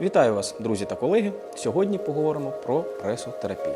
Вітаю вас, друзі та колеги. Сьогодні поговоримо про пресотерапію.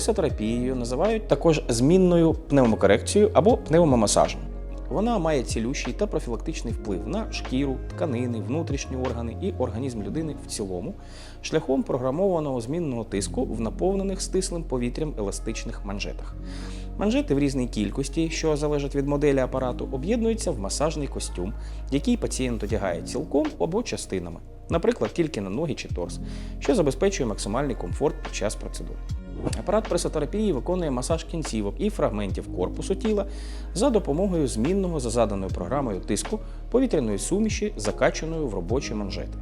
Пресотерапією називають також змінною пневмокорекцією або пневмомасажем. Вона має цілющий та профілактичний вплив на шкіру, тканини, внутрішні органи і організм людини в цілому, шляхом програмованого змінного тиску в наповнених стислим повітрям еластичних манжетах. Манжети в різній кількості, що залежать від моделі апарату, об'єднуються в масажний костюм, який пацієнт одягає цілком або частинами, наприклад, тільки на ноги чи торс, що забезпечує максимальний комфорт під час процедури. Апарат пресотерапії виконує масаж кінцівок і фрагментів корпусу тіла за допомогою змінного за заданою програмою тиску повітряної суміші, закачаною в робочі манжети.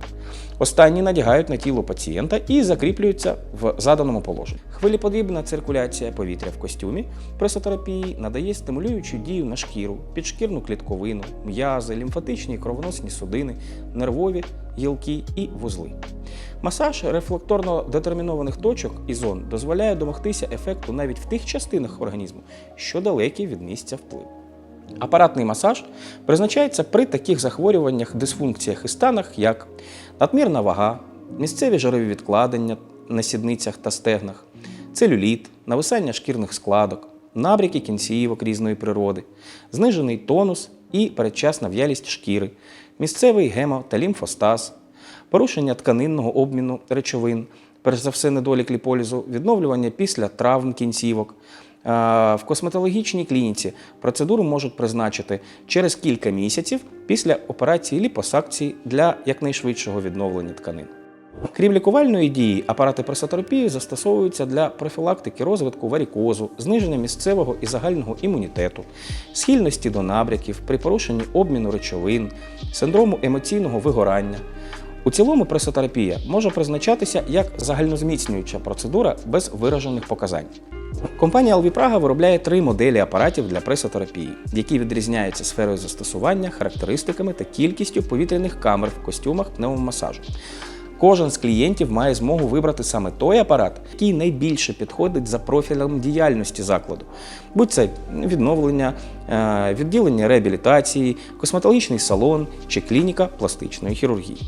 Останні надягають на тіло пацієнта і закріплюються в заданому положенні. Хвилеподібна циркуляція повітря в костюмі пресотерапії надає стимулюючу дію на шкіру, підшкірну клітковину, м'язи, лімфатичні кровоносні судини, нервові, гілки і вузли. Масаж рефлекторно детермінованих точок і зон дозволяє домогтися ефекту навіть в тих частинах організму, що далекі від місця впливу. Апаратний масаж призначається при таких захворюваннях, дисфункціях і станах, як надмірна вага, місцеві жирові відкладення на сідницях та стегнах, целюліт, нависання шкірних складок, набряки кінцівок різної природи, знижений тонус і передчасна в'ялість шкіри, місцевий гемо та лімфостаз, порушення тканинного обміну речовин, перш за все недолік ліполізу, відновлювання після травм кінцівок. В косметологічній клініці процедуру можуть призначити через кілька місяців після операції ліпосакції для якнайшвидшого відновлення тканин. Крім лікувальної дії, апарати пресотерапії застосовуються для профілактики розвитку варікозу, зниження місцевого і загального імунітету, схильності до набряків при порушенні обміну речовин, синдрому емоційного вигорання. У цілому пресотерапія може призначатися як загальнозміцнююча процедура без виражених показань. Компанія LV Praga виробляє три моделі апаратів для пресотерапії, які відрізняються сферою застосування, характеристиками та кількістю повітряних камер в костюмах пневмомасажу. Кожен з клієнтів має змогу вибрати саме той апарат, який найбільше підходить за профілем діяльності закладу, будь це відновлення, е, відділення реабілітації, косметологічний салон чи клініка пластичної хірургії.